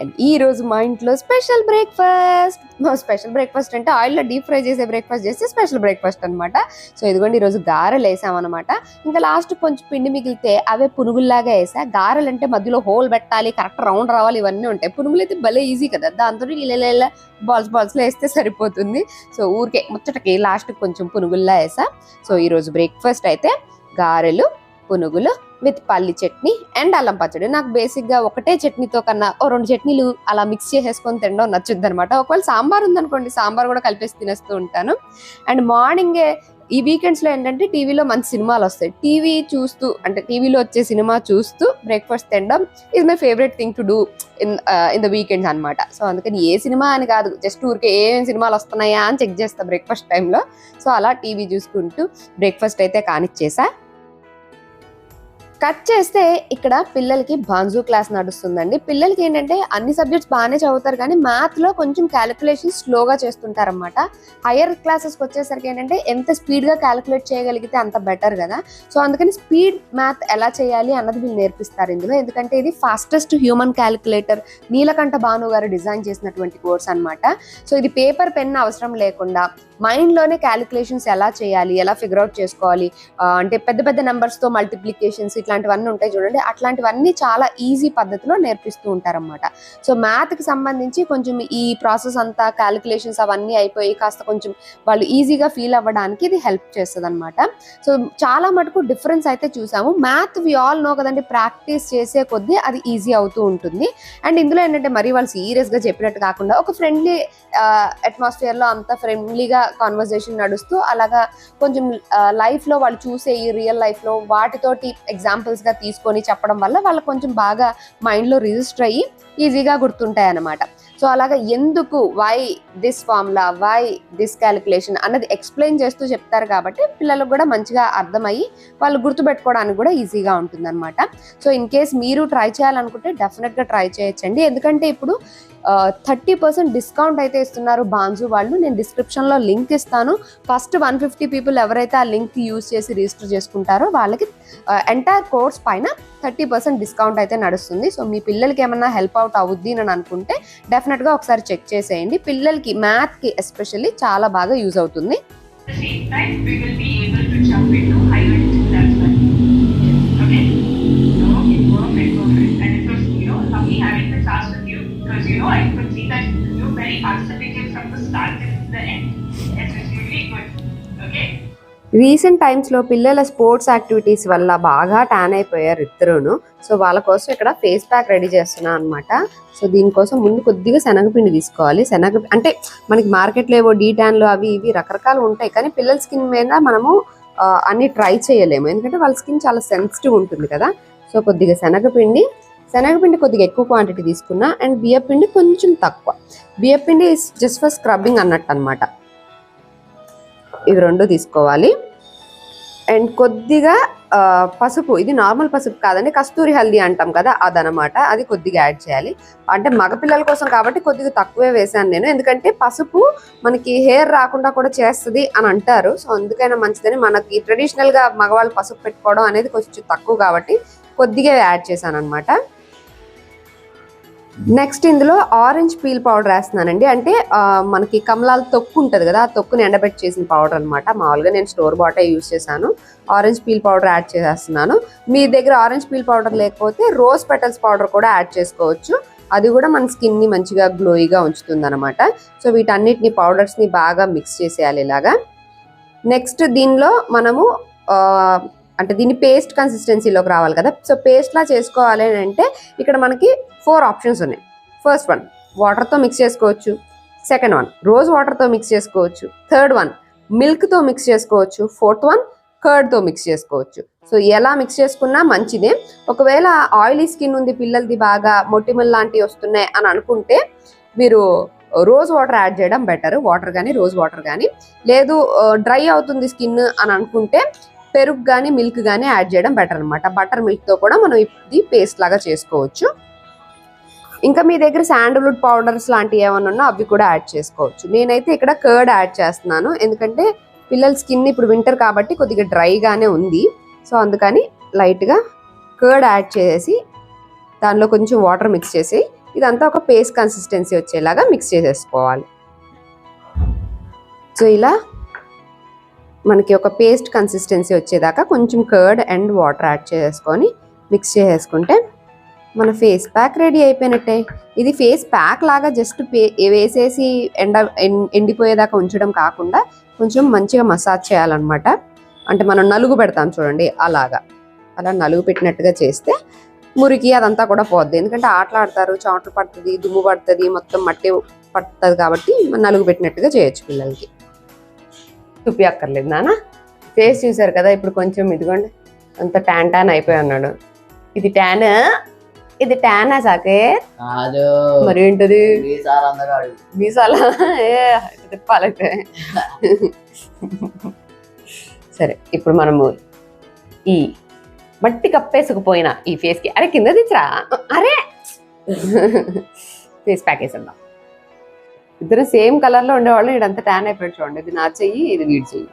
And ఈ రోజు మా ఇంట్లో స్పెషల్ బ్రేక్ఫాస్ట్ స్పెషల్ బ్రేక్ఫాస్ట్ అంటే ఆయిల్లో డీప్ ఫ్రై చేసే బ్రేక్ఫాస్ట్ చేస్తే స్పెషల్ బ్రేక్ఫాస్ట్ అనమాట సో ఇదిగోండి ఈరోజు గారెలు వేసామన్నమాట. ఇంకా లాస్ట్ కొంచెం పిండి మిగిలితే అవే పునుగుల్లాగా వేసా. గారెలు అంటే మధ్యలో హోల్ పెట్టాలి కరెక్ట్ రౌండ్ రావాలి ఇవన్నీ ఉంటాయి. పునుగులు అయితే భలే ఈజీ కదా. దాంతో ఇలా బాల్స్ బాల్స్లో వేస్తే సరిపోతుంది. సో ఊరికే ముచ్చటకి లాస్ట్ కొంచెం పునుగుల్లా వేసా. సో ఈరోజు బ్రేక్ఫాస్ట్ అయితే గారెలు పునుగులు విత్ పల్లి చట్నీ అండ్ అల్లం పచ్చడి. నాకు బేసిక్గా ఒకటే చట్నీతో కన్నా ఓ రెండు చట్నీలు అలా మిక్స్ చేసేసుకొని తినడం నచ్చుద్ది అనమాట ఒకవేళ సాంబార్ ఉందనుకోండి సాంబార్ కూడా కలిపేసి తినేస్తూ ఉంటాను. అండ్ మార్నింగే ఈ వీకెండ్స్లో ఏంటంటే టీవీలో మంచి సినిమాలు వస్తాయి. టీవీ చూస్తూ అంటే టీవీలో వచ్చే సినిమా చూస్తూ బ్రేక్ఫాస్ట్ తినడం is my favourite thing to do in in the weekends అనమాట సో అందుకని ఏ సినిమా అని కాదు జస్ట్ ఊరికే ఏమేమి సినిమాలు వస్తున్నాయా అని చెక్ చేస్తా బ్రేక్ఫాస్ట్ టైంలో. సో అలా టీవీ చూసుకుంటూ బ్రేక్ఫాస్ట్ అయితే కానిచ్చేసా. కట్ చేస్తే ఇక్కడ పిల్లలకి బాన్జు క్లాస్ నడుస్తుందండి. పిల్లలకి ఏంటంటే అన్ని సబ్జెక్ట్స్ బాగానే చదువుతారు కానీ మ్యాథ్లో కొంచెం క్యాలిక్యులేషన్ స్లోగా చేస్తుంటారనమాట హైయర్ క్లాసెస్కి వచ్చేసరికి ఏంటంటే ఎంత స్పీడ్గా క్యాలిక్యులేట్ చేయగలిగితే అంత బెటర్ కదా. సో అందుకని స్పీడ్ మ్యాథ్ ఎలా చేయాలి అన్నది వీళ్ళు నేర్పిస్తారు ఇందులో. ఎందుకంటే ఇది fastest human calculator Neelakantha Bhanu గారు డిజైన్ చేసినటువంటి కోర్స్ అన్నమాట. సో ఇది పేపర్ పెన్ అవసరం లేకుండా మైండ్లోనే క్యాలిక్యులేషన్స్ ఎలా చేయాలి ఎలా ఫిగర్ అవుట్ చేసుకోవాలి అంటే పెద్ద పెద్ద నెంబర్స్తో తో మల్టిప్లికేషన్స్ ఇట్లాంటివన్నీ ఉంటాయి చూడండి. అట్లాంటివన్నీ చాలా ఈజీ పద్ధతిలో నేర్పిస్తూ ఉంటారన్నమాట. సో మ్యాథ్కి సంబంధించి కొంచెం ఈ ప్రాసెస్ అంతా క్యాలిక్యులేషన్స్ అవన్నీ అయిపోయి కాస్త కొంచెం వాళ్ళు ఈజీగా ఫీల్ అవ్వడానికి ఇది హెల్ప్ చేస్తుంది అనమాట సో చాలా మటుకు డిఫరెన్స్ అయితే చూసాము. మ్యాథ్ వి ఆల్ నో కదండి ప్రాక్టీస్ చేసే కొద్దీ అది ఈజీ అవుతూ ఉంటుంది. అండ్ ఇందులో ఏంటంటే మరి వాళ్ళు సీరియస్గా చెప్పినట్టు కాకుండా ఒక ఫ్రెండ్లీ అట్మాస్ఫియర్లో అంత ఫ్రెండ్లీగా కాన్వర్జేషన్ నడుస్తూ అలాగా కొంచెం లైఫ్లో వాళ్ళు చూసే ఈ రియల్ లైఫ్లో వాటితోటి ఎగ్జామ్ ఎగ్జాంపుల్స్గా తీసుకొని చెప్పడం వల్ల వాళ్ళకి కొంచెం బాగా మైండ్లో రిజిస్టర్ అయ్యి ఈజీగా గుర్తుంటాయి అన్నమాట సో అలాగా ఎందుకు why this formula why this calculation అన్నది ఎక్స్ప్లెయిన్ చేస్తూ చెప్తారు కాబట్టి పిల్లలకు కూడా మంచిగా అర్థమయ్యి వాళ్ళు గుర్తుపెట్టుకోవడానికి కూడా ఈజీగా ఉంటుందన్నమాట. సో ఇన్ కేస్ మీరు ట్రై చేయాలనుకుంటే డెఫినెట్గా ట్రై చేయొచ్చండి. ఎందుకంటే ఇప్పుడు థర్టీ పర్సెంట్ డిస్కౌంట్ అయితే ఇస్తున్నారు బాన్జు వాళ్ళు. నేను డిస్క్రిప్షన్లో లింక్ ఇస్తాను. ఫస్ట్ వన్ ఫిఫ్టీ పీపుల్ ఎవరైతే ఆ లింక్ యూజ్ చేసి రిజిస్టర్ చేసుకుంటారో వాళ్ళకి ఎంటైర్ కోర్స్ పైన థర్టీ పర్సెంట్ డిస్కౌంట్ అయితే నడుస్తుంది. సో మీ పిల్లలకి ఏమన్నా హెల్ప్ అవుట్ అవుద్ది అని అనుకుంటే డెఫినెట్గా ఒకసారి చెక్ చేసేయండి. పిల్లలకి మ్యాథ్కి ఎస్పెషల్లీ చాలా బాగా యూజ్ అవుతుంది. రీసెంట్ టైమ్స్లో పిల్లల స్పోర్ట్స్ యాక్టివిటీస్ వల్ల బాగా ట్యాన్ అయిపోయారు ఇద్దరును. సో వాళ్ళ కోసం ఇక్కడ ఫేస్ ప్యాక్ రెడీ చేస్తున్నాను అనమాట సో దీనికోసం ముందు కొద్దిగా శనగపిండి తీసుకోవాలి. శనగ అంటే మనకి మార్కెట్లో ఏవో డీ ట్యాన్లు అవి ఇవి రకరకాలు ఉంటాయి. కానీ పిల్లల స్కిన్ మీద మనము అన్ని ట్రై చేయలేము. ఎందుకంటే వాళ్ళ స్కిన్ చాలా సెన్సిటివ్ ఉంటుంది కదా. సో కొద్దిగా శనగపిండి శనగపిండి కొద్దిగా ఎక్కువ క్వాంటిటీ తీసుకున్నా అండ్ బియ్యపిండి కొంచెం తక్కువ. బియ్యపిండి జస్ట్ ఫర్ స్క్రబ్బింగ్ అన్నట్టు అనమాట ఇవి రెండు తీసుకోవాలి. అండ్ కొద్దిగా పసుపు ఇది నార్మల్ పసుపు కాదండి కస్తూరి హల్దీ అంటాం కదా అదనమాట. అది కొద్దిగా యాడ్ చేయాలి. అంటే మగపిల్లల కోసం కాబట్టి కొద్దిగా తక్కువే వేసాను నేను. ఎందుకంటే పసుపు మనకి హెయిర్ రాకుండా కూడా చేస్తుంది అని అంటారు. సో అందుకైనా మంచిదని మనకి ట్రెడిషనల్గా మగవాళ్ళు పసుపు పెట్టుకోవడం అనేది కొంచెం తక్కువ కాబట్టి కొద్దిగా యాడ్ చేశాను అనమాట నెక్స్ట్ ఇందులో ఆరెంజ్ పీల్ పౌడర్ వేస్తున్నానండి. అంటే మనకి కమలాల తొక్కు ఉంటుంది కదా ఆ తొక్కుని ఎండబెట్టి చేసిన పౌడర్ అనమాట మామూలుగా నేను స్టోర్ బాటే యూస్ చేశాను. ఆరెంజ్ పీల్ పౌడర్ యాడ్ చేసేస్తున్నాను. మీ దగ్గర ఆరెంజ్ పీల్ పౌడర్ లేకపోతే రోజ్ పెటల్స్ పౌడర్ కూడా యాడ్ చేసుకోవచ్చు. అది కూడా మన స్కిన్ని మంచిగా గ్లోయిగా ఉంచుతుంది అనమాట సో వీటన్నిటిని పౌడర్స్ని బాగా మిక్స్ చేసేయాలి ఇలాగా. నెక్స్ట్ దీనిలో మనము అంటే దీన్ని పేస్ట్ కన్సిస్టెన్సీలోకి రావాలి కదా. సో పేస్ట్లా చేసుకోవాలి అని అంటే ఇక్కడ మనకి ఫోర్ ఆప్షన్స్ ఉన్నాయి. ఫస్ట్ వన్ వాటర్తో మిక్స్ చేసుకోవచ్చు. సెకండ్ వన్ రోజ్ వాటర్తో మిక్స్ చేసుకోవచ్చు. థర్డ్ వన్ మిల్క్తో మిక్స్ చేసుకోవచ్చు. ఫోర్త్ వన్ కర్డ్తో మిక్స్ చేసుకోవచ్చు. సో ఎలా మిక్స్ చేసుకున్నా మంచిదే. ఒకవేళ ఆయిలీ స్కిన్ ఉంది పిల్లలది బాగా మొటిమల్ లాంటివి వస్తున్నాయి అని అనుకుంటే మీరు రోజ్ వాటర్ యాడ్ చేయడం బెటర్. వాటర్ కానీ రోజ్ వాటర్ కానీ లేదు డ్రై అవుతుంది స్కిన్ అని అనుకుంటే పెరుగు కానీ మిల్క్ కానీ యాడ్ చేయడం బెటర్ అనమాట బటర్ మిల్క్తో కూడా మనం ఇది పేస్ట్ లాగా చేసుకోవచ్చు. ఇంకా మీ దగ్గర శాండల్వుడ్ పౌడర్స్ లాంటివి ఏమైనా ఉన్నా అవి కూడా యాడ్ చేసుకోవచ్చు. నేనైతే ఇక్కడ కర్డ్ యాడ్ చేస్తున్నాను. ఎందుకంటే పిల్లల స్కిన్ ఇప్పుడు వింటర్ కాబట్టి కొద్దిగా డ్రైగానే ఉంది. సో అందుకని లైట్గా కర్డ్ యాడ్ చేసి దానిలో కొంచెం వాటర్ మిక్స్ చేసి ఇదంతా ఒక పేస్ట్ కన్సిస్టెన్సీ వచ్చేలాగా మిక్స్ చేసేసుకోవాలి. సో ఇలా మనకి ఒక పేస్ట్ కన్సిస్టెన్సీ వచ్చేదాకా కొంచెం కర్డ్ అండ్ వాటర్ యాడ్ చేసుకొని మిక్స్ చేసేసుకుంటే మన ఫేస్ ప్యాక్ రెడీ అయిపోయినట్టే. ఇది ఫేస్ ప్యాక్ లాగా జస్ట్ పే వేసేసి ఎండ ఎండిపోయేదాకా ఉంచడం కాకుండా కొంచెం మంచిగా మసాజ్ చేయాలన్నమాట. అంటే మనం నలుగు పెడతాం చూడండి అలాగా. అలా నలుగు పెట్టినట్టుగా చేస్తే మురికి అదంతా కూడా పోద్ది. ఎందుకంటే ఆటలాడతారు చాట్లు పడుతుంది దుమ్ము పడుతుంది మొత్తం మట్టి పడుతుంది కాబట్టి మనం నలుగు పెట్టినట్టుగా చేయొచ్చు పిల్లలకి. తుప్పి అక్కర్లేదు నాన్న ఫేస్ చూసారు కదా ఇప్పుడు కొంచెం ఇదిగోండి అంత ట్యాన్ ట్యాన్ అయిపోయి ఉన్నాడు. ఇది ట్యాన్ ఇది ట్యానా సాకే? కాదు. మరి ఏంటది వీసాలు అందరూ అడుగు. మీసాల? ఏ తిప్పాలైతే. సరే ఇప్పుడు మనము ఈ మట్టి కప్పేసుకుపోయిన ఈ ఫేస్కి అరే కింద తెచ్చరా అరే! ఫేస్ ప్యాక్ వేసేద్దాం. ఇద్దరు సేమ్ కలర్లో ఉండేవాళ్ళు ఇదంతా ట్యాన్ అయిపోయాడు చూడండి. ఇది నా చెయ్యి ఇది వీడి చెయ్యి.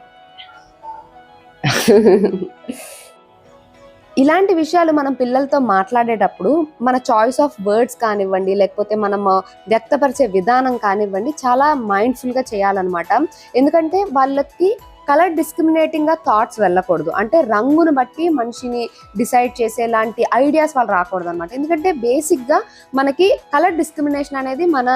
ఇలాంటి విషయాలు మనం పిల్లలతో మాట్లాడేటప్పుడు మన చాయిస్ ఆఫ్ వర్డ్స్ కానివ్వండి లేకపోతే మనం వ్యక్తపరిచే విధానం కానివ్వండి చాలా మైండ్ఫుల్గా చేయాలన్నమాట. ఎందుకంటే వాళ్ళకి కలర్ డిస్క్రిమినేటింగ్గా థాట్స్ వెళ్ళకూడదు. అంటే రంగును బట్టి మనిషిని డిసైడ్ చేసేలాంటి ఐడియాస్ వాళ్ళు రాకూడదు అనమాట ఎందుకంటే బేసిక్గా మనకి కలర్ డిస్క్రిమినేషన్ అనేది మన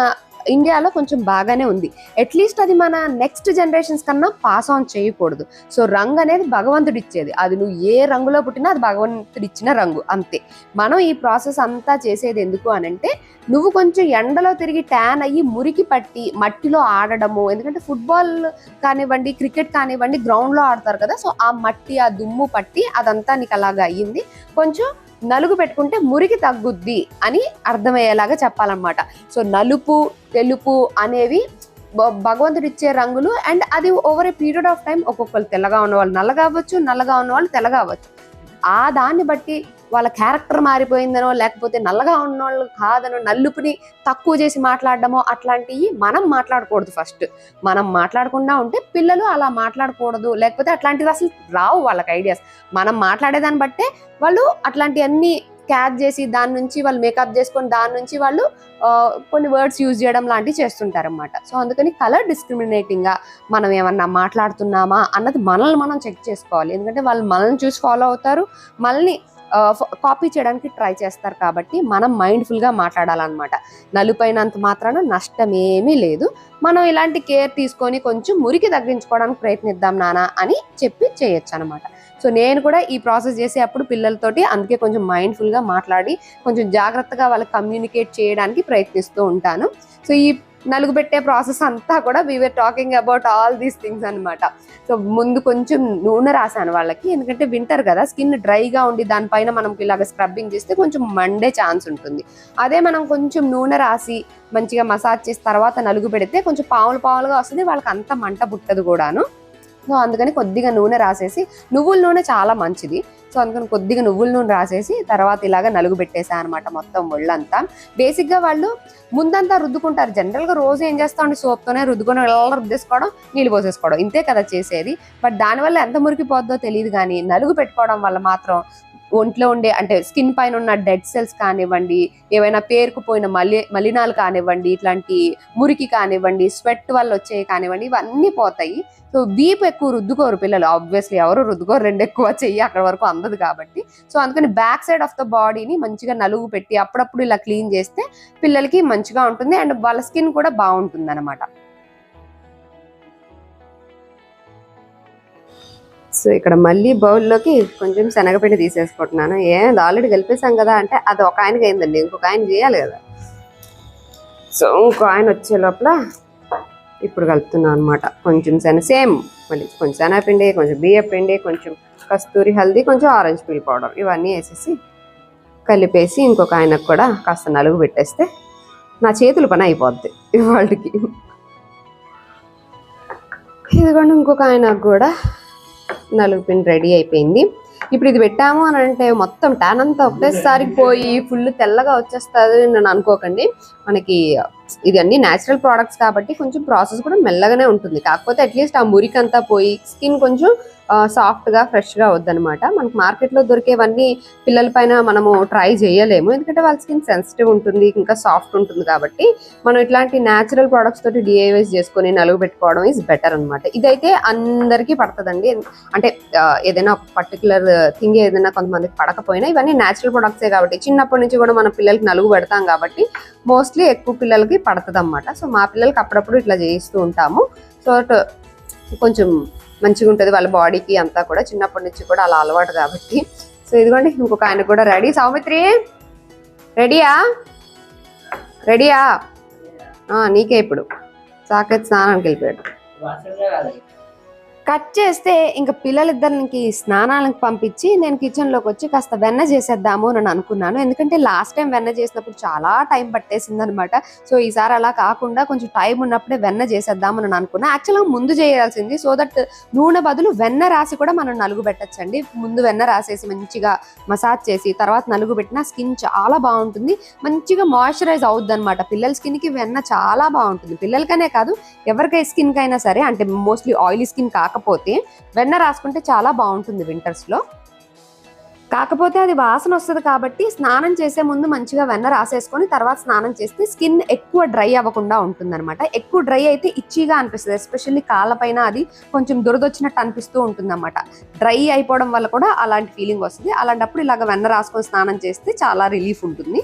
ఇండియాలో కొంచెం బాగానే ఉంది. అట్లీస్ట్ అది మన నెక్స్ట్ జనరేషన్స్ కన్నా పాస్ ఆన్ చేయకూడదు. సో రంగు అనేది భగవంతుడు ఇచ్చేది. అది నువ్వు ఏ రంగులో పుట్టినా అది భగవంతుడు ఇచ్చిన రంగు. అంతే. మనం ఈ ప్రాసెస్ అంతా చేసేది ఎందుకు అని అంటే నువ్వు కొంచెం ఎండలో తిరిగి ట్యాన్ అయ్యి మురికి పట్టి మట్టిలో ఆడడము. ఎందుకంటే ఫుట్బాల్ కానివ్వండి క్రికెట్ కానివ్వండి గ్రౌండ్లో ఆడతారు కదా. సో ఆ మట్టి ఆ దుమ్ము పట్టి అదంతా నీకు అలాగా అయ్యింది. కొంచెం నలుగు పెట్టుకుంటే మురికి తగ్గుద్ది అని అర్థమయ్యేలాగా చెప్పాలన్నమాట. సో నలుపు తెలుపు అనేవి భగవంతుడు ఇచ్చే రంగులు అండ్ అది over a period of time ఒక్కొక్కరు తెల్లగా ఉన్న వాళ్ళు నల్లగా అవ్వచ్చు నల్లగా ఉన్న వాళ్ళు తెల్లగా అవ్వచ్చు. ఆ దాన్ని బట్టి వాళ్ళ క్యారెక్టర్ మారిపోయిందనో లేకపోతే నల్లగా ఉన్న వాళ్ళు కాదనో నలుపుని తక్కువ చేసి మాట్లాడడమో అట్లాంటివి మనం మాట్లాడకూడదు ఫస్ట్. మనం మాట్లాడకుండా ఉంటే పిల్లలు అలా మాట్లాడకూడదు లేకపోతే అట్లాంటివి అసలు రావు వాళ్ళకి ఐడియాస్. మనం మాట్లాడేదాన్ని బట్టే వాళ్ళు అట్లాంటివన్నీ క్యాచ్ చేసి దాని నుంచి వాళ్ళు మేకప్ చేసుకొని దాని నుంచి వాళ్ళు కొన్ని వర్డ్స్ యూజ్ చేయడం లాంటివి చేస్తుంటారనమాట సో అందుకని కలర్ డిస్క్రిమినేటింగ్గా మనం ఏమన్నా మాట్లాడుతున్నామా అన్నది మనల్ని మనం చెక్ చేసుకోవాలి. ఎందుకంటే వాళ్ళు మనల్ని చూసి ఫాలో అవుతారు. మనల్ని కాపీ చేయడానికి ట్రై చేస్తారు కాబట్టి మనం మైండ్ఫుల్గా మాట్లాడాలన్నమాట. నలుపైనంత మాత్రాన నష్టమేమీ లేదు. మనం ఇలాంటి కేర్ తీసుకొని కొంచెం మురికి తగ్గించుకోవడానికి ప్రయత్నిద్దాం నానా అని చెప్పి చేయొచ్చు అనమాట సో నేను కూడా ఈ ప్రాసెస్ చేసేటప్పుడు పిల్లలతోటి అందుకే కొంచెం మైండ్ఫుల్గా మాట్లాడి కొంచెం జాగ్రత్తగా వాళ్ళకి కమ్యూనికేట్ చేయడానికి ప్రయత్నిస్తూ ఉంటాను. సో ఈ నలుగు పెట్టే ప్రాసెస్ అంతా కూడా we're talking about all these things అన్నమాట. సో ముందు కొంచెం నూనె రాశాను వాళ్ళకి ఎందుకంటే వింటర్ కదా స్కిన్ డ్రైగా ఉండి దానిపైన మనం ఇలాగ స్క్రబ్బింగ్ చేస్తే కొంచెం మండే ఛాన్స్ ఉంటుంది. అదే మనం కొంచెం నూనె రాసి మంచిగా మసాజ్ చేసి తర్వాత నలుగు పెడితే కొంచెం పావులు పావులుగా వస్తుంది వాళ్ళకి అంత మంట పుట్టదు కూడాను. సో అందుకని కొద్దిగా నూనె రాసేసి నువ్వుల నూనె చాలా మంచిది. సో అందుకని కొద్దిగా నువ్వుల నూనె రాసేసి తర్వాత ఇలాగ నలుగు పెట్టేసా అనమాట మొత్తం ఒళ్ళంతా. బేసిక్గా వాళ్ళు ముందంతా రుద్దుకుంటారు. జనరల్గా రోజు ఏం చేస్తామండి ఉంటే సోప్తోనే రుద్దుకొని వెళ్ళ రుద్దేసుకోవడం నీళ్ళు పోసేసుకోవడం. ఇంతే కదా చేసేది. బట్ దానివల్ల ఎంత మురికిపోద్దో తెలియదు కానీ నలుగు పెట్టుకోవడం వల్ల మాత్రం ఒంట్లో ఉండే అంటే స్కిన్ పైన ఉన్న డెడ్ సెల్స్ కానివ్వండి ఏవైనా పేరుకుపోయిన మలి మలినాలు కానివ్వండి ఇట్లాంటి మురికి కానివ్వండి స్వెట్ వల్ల వచ్చేవి కానివ్వండి ఇవన్నీ పోతాయి. సో వీపు ఎక్కువ రుద్దుకోరు పిల్లలు. ఆబ్వియస్లీ ఎవరు రుద్దుకోరు రెండు ఎక్కువ చెయ్యి అక్కడ వరకు అందదు కాబట్టి. సో అందుకని బ్యాక్ సైడ్ ఆఫ్ ద బాడీని మంచిగా నలుగు పెట్టి అప్పుడప్పుడు ఇలా క్లీన్ చేస్తే పిల్లలకి మంచిగా ఉంటుంది అండ్ వాళ్ళ స్కిన్ కూడా బాగుంటుంది అనమాట సో ఇక్కడ మళ్ళీ బౌల్లోకి కొంచెం శనగపిండి తీసేసుకుంటున్నాను. ఏ ఆల్రెడీ కలిపేసాం కదా అంటే అది ఒక ఆయనకి అయిందండి ఇంకొక ఆయన చేయాలి కదా. సో ఇంకో ఆయన వచ్చే లోపల ఇప్పుడు కలుపుతున్నాను అనమాట కొంచెం శన సేమ్ మళ్ళీ కొంచెం శనగపిండి కొంచెం బియ్య పిండి కొంచెం కస్తూరి హల్దీ కొంచెం ఆరెంజ్ పీల్ పౌడర్ ఇవన్నీ వేసేసి కలిపేసి ఇంకొక ఆయనకు కూడా కాస్త నలుగు పెట్టేస్తే నా చేతుల పని అయిపోద్ది ఇవాళకి. ఇదిగోండి ఇంకొక ఆయనకు కూడా నలుగు పిండి రెడీ అయిపోయింది. ఇప్పుడు ఇది పెట్టాము అని అంటే మొత్తం ట్యాన్ అంతా ఒకటేసారి పోయి ఫుల్ తెల్లగా వచ్చేస్తుంది అని అనుకోకండి. మనకి ఇది అన్ని న్యాచురల్ ప్రోడక్ట్స్ కాబట్టి కొంచెం ప్రాసెస్ కూడా మెల్లగానే ఉంటుంది. కాకపోతే అట్లీస్ట్ ఆ మురికి అంతా పోయి స్కిన్ కొంచెం సాఫ్ట్గా ఫ్రెష్గా వద్దనమాట మనకు మార్కెట్లో దొరికేవన్నీ పిల్లల పైన మనము ట్రై చేయలేము. ఎందుకంటే వాళ్ళ స్కిన్ సెన్సిటివ్ ఉంటుంది ఇంకా సాఫ్ట్ ఉంటుంది కాబట్టి మనం ఇట్లాంటి న్యాచురల్ ప్రోడక్ట్స్ తోటి డిఐవైస్ చేసుకొని నలుగు పెట్టుకోవడం ఈజ్ బెటర్ అనమాట ఇదైతే అందరికీ పడుతుందండి. అంటే ఏదైనా ఒక పర్టికులర్ థింగ్ ఏదైనా కొంతమందికి పడకపోయినా ఇవన్నీ న్యాచురల్ ప్రొడక్ట్సే కాబట్టి చిన్నప్పటి నుంచి కూడా మన పిల్లలకి నలుగు పెడతాం కాబట్టి మోస్ట్లీ ఎక్కువ పిల్లలకి పడుతుంది సో మా పిల్లలకి అప్పుడప్పుడు ఇట్లా చేయిస్తూ ఉంటాము. సో కొంచెం మంచిగా ఉంటుంది. వాళ్ళ బాడీకి అంతా కూడా చిన్నప్పటి నుంచి కూడా అలా అలవాటు కాబట్టి. సో ఇదిగోండి ఇంకొక ఆయన కూడా రెడీ. సౌమిత్రి రెడీయా? రెడీయా? ఆ, నీకే ఇప్పుడు. సాకేత్ స్నానానికి వెళ్ళిపోయాడు. కట్ చేస్తే ఇంకా పిల్లలిద్దరికి స్నానాలకు పంపించి నేను కిచెన్లోకి వచ్చి కాస్త వెన్న చేసేద్దాము అని అనుకున్నాను. ఎందుకంటే లాస్ట్ టైం వెన్న చేసినప్పుడు చాలా టైం పట్టేసింది అనమాట సో ఈసారి అలా కాకుండా కొంచెం టైం ఉన్నప్పుడే వెన్న చేసేద్దాము అని అనుకున్నా. యాక్చువల్గా ముందు చేయాల్సింది సో దట్ నూనె బదులు వెన్న రాసి కూడా మనం నలుగు పెట్టచ్చండి. ముందు వెన్న రాసేసి మంచిగా మసాజ్ చేసి తర్వాత నలుగు పెట్టిన స్కిన్ చాలా బాగుంటుంది. మంచిగా మాయిశ్చరైజ్ అవుద్ది అనమాట పిల్లల స్కిన్కి వెన్న చాలా బాగుంటుంది. పిల్లలకనే కాదు ఎవరికై స్కిన్ కైనా సరే అంటే మోస్ట్లీ ఆయిలీ స్కిన్ కాకపోతే వెన్న రాసుకుంటే చాలా బాగుంటుంది వింటర్స్లో కాకపోతే అది వాసన వస్తుంది కాబట్టి స్నానం చేసే ముందు మంచిగా వెన్న రాసేసుకొని తర్వాత స్నానం చేస్తే స్కిన్ ఎక్కువ డ్రై అవ్వకుండా ఉంటుంది ఎక్కువ డ్రై అయితే ఇచ్చిగా అనిపిస్తుంది ఎస్పెషల్లీ కాళ్ళపైన అది కొంచెం దురదొచ్చినట్టు అనిపిస్తూ ఉంటుంది డ్రై అయిపోవడం వల్ల కూడా అలాంటి ఫీలింగ్ వస్తుంది. అలాంటప్పుడు ఇలాగ వెన్న రాసుకొని స్నానం చేస్తే చాలా రిలీఫ్ ఉంటుంది.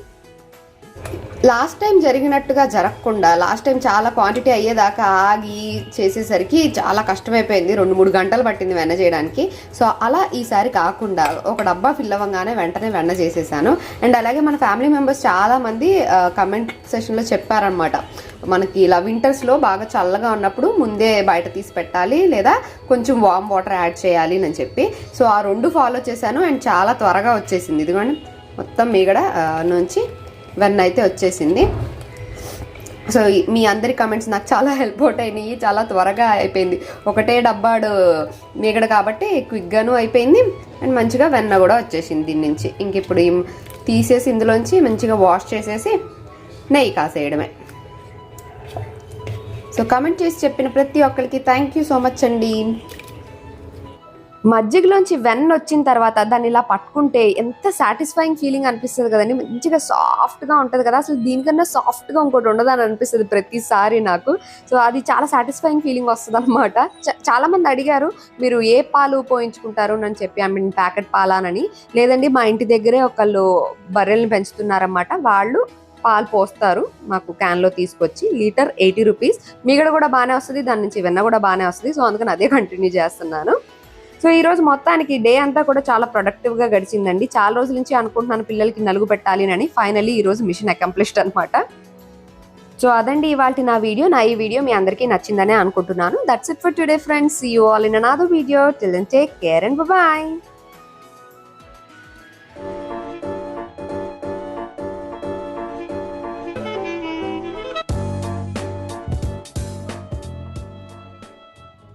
లాస్ట్ టైం జరిగినట్టుగా జరగకుండా లాస్ట్ టైం చాలా క్వాంటిటీ అయ్యేదాకా ఆగి చేసేసరికి చాలా కష్టమైపోయింది. రెండు మూడు గంటలు పట్టింది వెన్న చేయడానికి. సో అలా ఈసారి కాకుండా ఒక డబ్బా ఫిల్ అవ్వగానే వెంటనే వెన్న చేసేసాను. అండ్ అలాగే మన ఫ్యామిలీ మెంబర్స్ చాలామంది కమెంట్ సెషన్లో చెప్పారనమాట మనకి ఇలా వింటర్స్లో బాగా చల్లగా ఉన్నప్పుడు ముందే బయట తీసి పెట్టాలి లేదా కొంచెం వామ్ వాటర్ యాడ్ చేయాలి అని చెప్పి. సో ఆ రెండు ఫాలో చేశాను. అండ్ చాలా త్వరగా వచ్చేసింది. ఇదిగోండి మొత్తం మీగడ నుంచి వెన్న అయితే వచ్చేసింది. సో మీ అందరి కమెంట్స్ నాకు చాలా హెల్ప్ అవుట్ అయినాయి చాలా త్వరగా అయిపోయింది. ఒకటే డబ్బాడు మీగడ కాబట్టి క్విక్గాను అయిపోయింది. అండ్ మంచిగా వెన్న కూడా వచ్చేసింది దీని నుంచి. ఇంక ఇప్పుడు తీసేసి ఇందులోంచి మంచిగా వాష్ చేసేసి నెయ్యి కాసేయడమే. సో కమెంట్ చేసి చెప్పిన ప్రతి ఒక్కరికి థ్యాంక్ యూ సో మచ్ అండి. మజ్జిగలోంచి వెన్న వచ్చిన తర్వాత దాన్ని ఇలా పట్టుకుంటే ఎంత సాటిస్ఫైయింగ్ ఫీలింగ్ అనిపిస్తుంది కదండి. మంచిగా సాఫ్ట్గా ఉంటుంది కదా. అసలు దీనికన్నా సాఫ్ట్గా ఇంకోటి ఉండదు అని అనిపిస్తుంది ప్రతిసారి నాకు. సో అది చాలా సాటిస్ఫైయింగ్ ఫీలింగ్ వస్తుంది అనమాట చాలా మంది అడిగారు మీరు ఏ పాలు పోయించుకుంటారు? అని చెప్పి ఐ మీన్ ప్యాకెట్ పాలానని లేదండి మా ఇంటి దగ్గరే ఒకళ్ళు బర్రెల్ని పెంచుతున్నారన్నమాట. వాళ్ళు పాలు పోస్తారు మాకు క్యాన్లో తీసుకొచ్చి లీటర్ ఎయిటీ రూపీస్. మిగడ కూడా బాగానే వస్తుంది దాని నుంచి వెన్న కూడా బాగానే వస్తుంది. సో అందుకని అదే కంటిన్యూ చేస్తున్నాను. సో ఈ రోజు మొత్తానికి డే అంతా కూడా చాలా ప్రొడక్టివ్గా గడిచిందండి. చాలా రోజుల నుంచి అనుకుంటున్నాను పిల్లలకి నలుగు పెట్టాలి అని. ఫైనలీ ఈ రోజు మిషన్ అకంప్లిష్డ్ అనమాట సో అదండి ఇవాళ నా వీడియో. నా ఈ వీడియో మీ అందరికీ నచ్చిందనే అనుకుంటున్నాను. That's it for today friends you all in another video till take care and bye